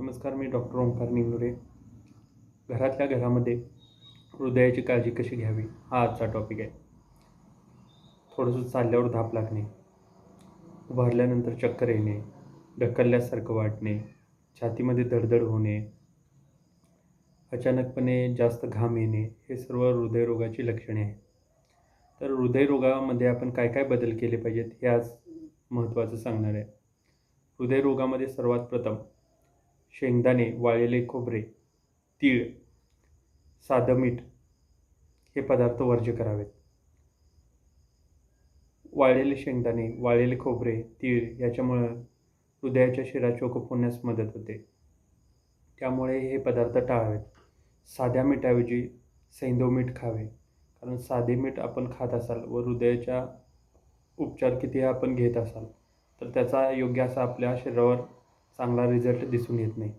नमस्कार मी डॉक्टर ओंकार निवरे घरातल्या घरामध्ये हृदयाची काळजी कशी घ्यावी हा आजचा टॉपिक आहे. थोडंसं चालल्यावर धाप लागणे उभारल्यानंतर चक्कर येणे ढकलल्यासारखं वाटणे छातीमध्ये धडधड होणे अचानकपणे जास्त घाम येणे हे सर्व हृदयरोगाची लक्षणे आहेत. तर हृदयरोगामध्ये आपण काय काय बदल केले पाहिजेत हे आज महत्त्वाचं सांगणार आहे. हृदयरोगामध्ये सर्वात प्रथम शेंगदाणे वाळलेले खोबरे तीळ साधं मीठ हे पदार्थ वर्ज्य करावेत. वाळलेले शेंगदाणे वाळलेले खोबरे तीळ याच्यामुळं हृदयाच्या शिरा चोकप होण्यास मदत होते. त्यामुळे हे पदार्थ टाळावेत. साध्या मिठाऐवजी सैंधव मीठ खावे. कारण साधे मीठ आपण खात असाल व हृदयाच्या उपचार किती आपण घेत असाल तर त्याचा योग्य असा आपल्या शरीरावर चांगला रिझल्ट दिसून येत नाही.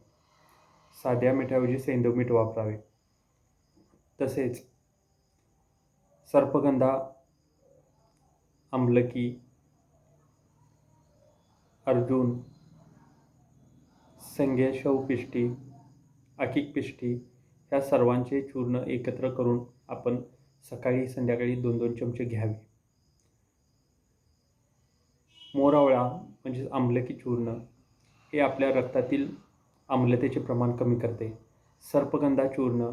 साध्या मिठाऐवजी सेंदो मीठ वापरावे. तसेच सर्पगंधा आमलकी अर्जुन संगेशव पिष्टी आकिक पिष्टी ह्या सर्वांचे चूर्ण एकत्र करून आपण सकाळी संध्याकाळी दोन दोन चमचे घ्यावे. मोरावळा म्हणजेच आमलकी चूर्ण हे आपल्या रक्तातील आम्लतेचे प्रमाण कमी करते. सर्पगंधा चूर्ण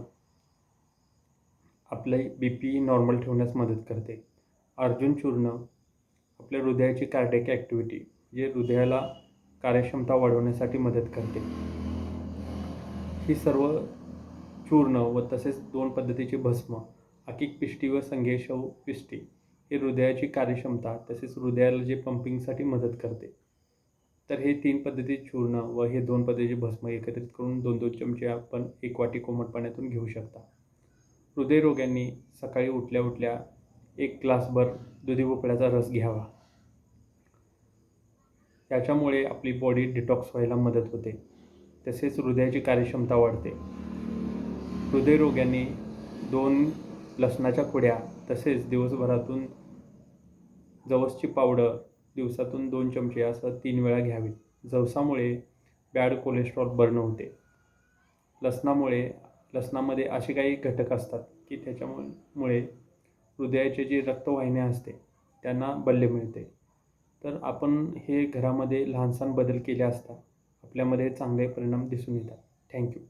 आपले बी पी नॉर्मल ठेवण्यास मदत करते. अर्जुन चूर्ण आपल्या हृदयाची कार्डियक ॲक्टिव्हिटी जे हृदयाला कार्यक्षमता वाढवण्यासाठी मदत करते. ही सर्व चूर्ण व तसेच दोन पद्धतीचे भस्म आकिक पिष्टी व संगेशव पिष्टी हे हृदयाची कार्यक्षमता तसेच हृदयाला जे पंपिंगसाठी मदत करते. तर हे तीन पद्धती चूर्ण व हे दोन पद्धतीचे भस्म एकत्रित करून दोन दोन चमचे आपण एक वाटी कोमट पाण्यातून घेऊ शकता. हृदयरोग्यांनी सकाळी उठल्या उठल्या एक ग्लासभर दुधी भोपळ्याचा रस घ्यावा. त्याच्यामुळे आपली बॉडी डिटॉक्स व्हायला मदत होते. तसेच हृदयाची कार्यक्षमता वाढते. हृदयरोग्यांनी दोन लसणाच्या कुड्या तसेच दिवसभरातून जवसची पावडर दिवसातून दोन चमचे असं तीन वेळा घ्यावेत जवसामुळे बॅड कोलेस्ट्रॉल बर्न होते. लसणामुळे लसणामध्ये असे काही घटक असतात की त्याच्यामुळे हृदयाचे जे रक्तवाहिन्या असते त्यांना बल्य मिळते. तर आपण हे घरामध्ये लहानसहान बदल केले असता आपल्यामध्ये चांगले परिणाम दिसून येतात. थँक्यू.